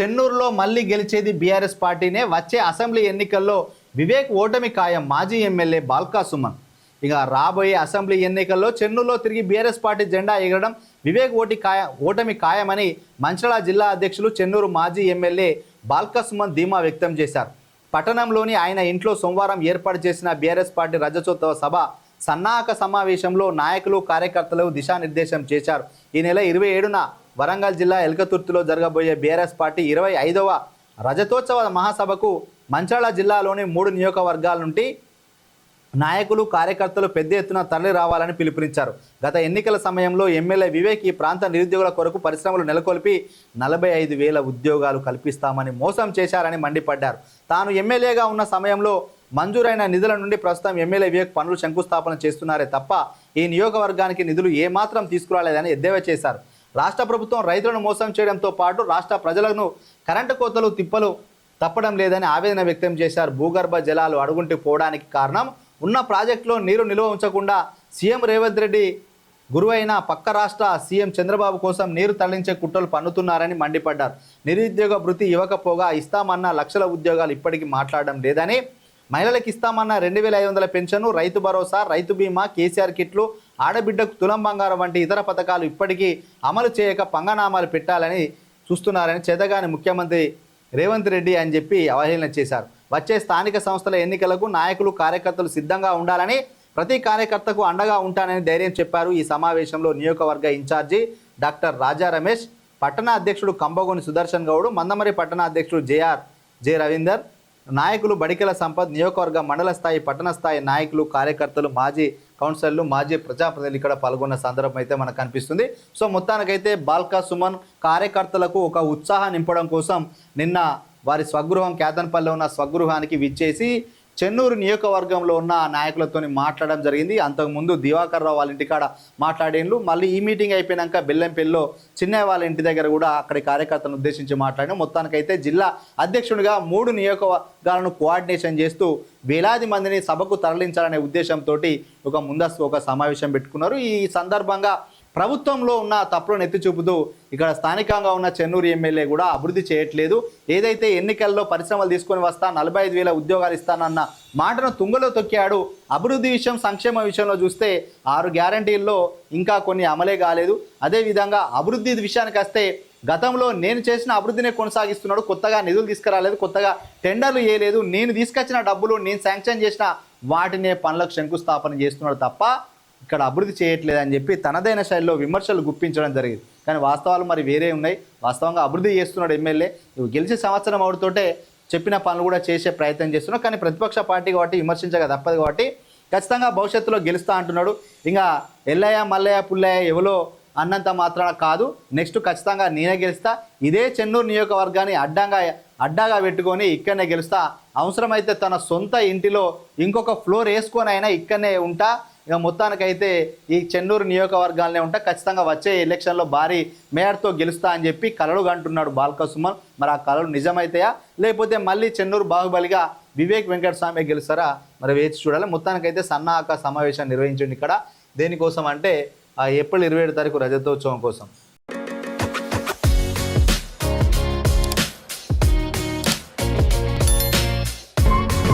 చెన్నూరులో మళ్ళీ గెలిచేది బీఆర్ఎస్ పార్టీనే. వచ్చే అసెంబ్లీ ఎన్నికల్లో వివేక్ ఓటమి ఖాయం మాజీ ఎమ్మెల్యే బాల్కా సుమన్. ఇక రాబోయే అసెంబ్లీ ఎన్నికల్లో చెన్నూరులో తిరిగి బీఆర్ఎస్ పార్టీ జెండా ఎగరడం వివేక్ ఓటి ఖాయ ఓటమి ఖాయమని మంచిర్యాల జిల్లా అధ్యక్షులు చెన్నూరు మాజీ ఎమ్మెల్యే బాల్కా సుమన్ ధీమా వ్యక్తం చేశారు. పట్టణంలోని ఆయన ఇంట్లో సోమవారం ఏర్పాటు చేసిన బీఆర్ఎస్ పార్టీ రజతోత్సవ సభ సన్నాహక సమావేశంలో నాయకులు కార్యకర్తలు దిశానిర్దేశం చేశారు. ఈ నెల ఇరవై ఏడున వరంగల్ జిల్లా ఎల్కతుర్తిలో జరగబోయే బీఆర్ఎస్ పార్టీ ఇరవై ఐదవ రజతోత్సవ మహాసభకు మంచాళ జిల్లాలోని మూడు నియోజకవర్గాల నుండి నాయకులు కార్యకర్తలు పెద్ద ఎత్తున తరలి రావాలని పిలుపునిచ్చారు. గత ఎన్నికల సమయంలో ఎమ్మెల్యే వివేక్ ఈ ప్రాంత నిరుద్యోగుల కొరకు పరిశ్రమలు నెలకొల్పి నలభై ఐదు వేల ఉద్యోగాలు కల్పిస్తామని మోసం చేశారని మండిపడ్డారు. తాను ఎమ్మెల్యేగా ఉన్న సమయంలో మంజూరైన నిధుల నుండి ప్రస్తుతం ఎమ్మెల్యే వివేక్ పనులు శంకుస్థాపన చేస్తున్నారే తప్ప ఈ నియోజకవర్గానికి నిధులు ఏమాత్రం తీసుకురాలేదని ఎద్దేవా చేశారు. రాష్ట్ర ప్రభుత్వం రైతులను మోసం చేయడంతో పాటు రాష్ట్ర ప్రజలను కరెంటు కోతలు తిప్పలు తప్పడం లేదని ఆవేదన వ్యక్తం చేశారు. భూగర్భ జలాలు అడుగుంటి పోవడానికి కారణం ఉన్న ప్రాజెక్టులో నీరు నిల్వ ఉంచకుండా సీఎం రేవంత్ రెడ్డి గురువైన పక్క రాష్ట్ర సీఎం చంద్రబాబు కోసం నీరు తరలించే కుట్రలు పన్నుతున్నారని మండిపడ్డారు. నిరుద్యోగ భృతి ఇవ్వకపోగా ఇస్తామన్న లక్షల ఉద్యోగాలు ఇప్పటికీ మాట్లాడడం లేదని మహిళలకు ఇస్తామన్న రెండు వేల ఐదు వందల పెన్షన్ రైతు భరోసా రైతు బీమా కేసీఆర్ కిట్లు ఆడబిడ్డకు తులం బంగారం వంటి ఇతర పథకాలు ఇప్పటికీ అమలు చేయక పంగనామాలు పెట్టాలని చూస్తున్నారని చేతగాని ముఖ్యమంత్రి రేవంత్ రెడ్డి అని చెప్పి అవహేళన చేశారు. వచ్చే స్థానిక సంస్థల ఎన్నికలకు నాయకులు కార్యకర్తలు సిద్ధంగా ఉండాలని ప్రతి కార్యకర్తకు అండగా ఉంటానని ధైర్యం చెప్పారు ఈ సమావేశంలో నియోజకవర్గ ఇన్ఛార్జి డాక్టర్ రాజా రమేష్ పట్టణ అధ్యక్షుడు కంబగోని సుదర్శన్ గౌడ్ మందమరి పట్టణ అధ్యక్షుడు జేఆర్ జె రవీందర్ నాయకులు బడికెల సంపత్ నియోజకవర్గ మండల స్థాయి పట్టణ స్థాయి నాయకులు కార్యకర్తలు మాజీ కౌన్సిలర్లు మాజీ ప్రజాప్రతినిధులు ఇక్కడ పాల్గొన్న సందర్భం అయితే మనకు కనిపిస్తుంది. సో మొత్తానికైతే బాల్కా సుమన్ కార్యకర్తలకు ఒక ఉత్సాహం నింపడం కోసం నిన్న వారి స్వగృహం కేతన్పల్లిలో ఉన్న స్వగృహానికి విచ్చేసి చెన్నూరు నియోజకవర్గంలో ఉన్న నాయకులతో మాట్లాడడం జరిగింది. అంతకుముందు దివాకర్ రావు వాళ్ళ ఇంటికాడ మాట్లాడేండ్లు. మళ్ళీ ఈ మీటింగ్ అయిపోయినాక బెల్లంపల్లిలో చిన్నయ్య వాళ్ళ ఇంటి దగ్గర కూడా అక్కడి కార్యకర్తలను ఉద్దేశించి మాట్లాడిన. మొత్తానికైతే జిల్లా అధ్యక్షుడిగా మూడు నియోజకవర్గాలను కోఆర్డినేషన్ చేస్తూ వేలాది మందిని సభకు తరలించాలనే ఉద్దేశంతో ఒక ముందస్తు ఒక సమావేశం పెట్టుకున్నారు. ఈ సందర్భంగా ప్రభుత్వంలో ఉన్న తప్పులను ఎత్తి చూపుతూ ఇక్కడ స్థానికంగా ఉన్న చెన్నూరు ఎమ్మెల్యే కూడా అభివృద్ధి చేయట్లేదు. ఏదైతే ఎన్నికల్లో పరిశ్రమలు తీసుకొని వస్తా నలభై ఐదు వేల ఉద్యోగాలు ఇస్తానన్న మాటను తుంగలో తొక్కాడు. అభివృద్ధి విషయం సంక్షేమ విషయంలో చూస్తే ఆరు గ్యారంటీల్లో ఇంకా కొన్ని అమలే కాలేదు. అదేవిధంగా అభివృద్ధి విషయానికి వస్తే గతంలో నేను చేసిన అభివృద్ధినే కొనసాగిస్తున్నాడు. కొత్తగా నిధులు తీసుకురాలేదు కొత్తగా టెండర్లు చేయలేదు నేను తీసుకొచ్చిన డబ్బులు నేను శాంక్షన్ చేసిన వాటినే పనులకు శంకుస్థాపన చేస్తున్నాడు తప్ప ఇక్కడ అభివృద్ధి చేయట్లేదు అని చెప్పి తనదైన శైలిలో విమర్శలు గుప్పించడం జరిగింది. కానీ వాస్తవాలు మరి వేరే ఉన్నాయి. వాస్తవంగా అభివృద్ధి చేస్తున్నాడు ఎమ్మెల్యే. నువ్వు గెలిచే సంవత్సరం అవుడుతోటే చెప్పిన పనులు కూడా చేసే ప్రయత్నం చేస్తున్నావు. కానీ ప్రతిపక్ష పార్టీ కాబట్టి విమర్శించక తప్పదు కాబట్టి ఖచ్చితంగా భవిష్యత్తులో గెలుస్తా అంటున్నాడు. ఇంకా ఎల్లయ్య మల్లయ్య పుల్లయ్య ఎవలో అన్నంత మాత్రాన కాదు. నెక్స్ట్ ఖచ్చితంగా నేనే గెలుస్తా. ఇదే చెన్నూరు నియోజకవర్గాన్ని అడ్డంగా అడ్డాగా పెట్టుకొని ఇక్కడనే గెలుస్తా. అవసరమైతే తన సొంత ఇంటిలో ఇంకొక ఫ్లోర్ వేసుకొని అయినా ఇక్కడనే ఉంటా. ఇక మొత్తానికైతే ఈ చెన్నూరు నియోజకవర్గాలనే ఉంటా. ఖచ్చితంగా వచ్చే ఎలక్షన్లో భారీ మేయర్తో గెలుస్తా అని చెప్పి కలలు అంటున్నాడు బాల్క సుమన్. మరి ఆ కలలు నిజమైతాయా? లేకపోతే మళ్ళీ చెన్నూరు బాహుబలిగా వివేక్ వెంకటస్వామి గెలుస్తారా? మరి వేచి చూడాలి. మొత్తానికైతే సన్నాహక సమావేశం నిర్వహించండి ఇక్కడ. దేనికోసం అంటే ఆ ఏప్రిల్ ఇరవై ఏడు తారీఖు రజతోత్సవం కోసం.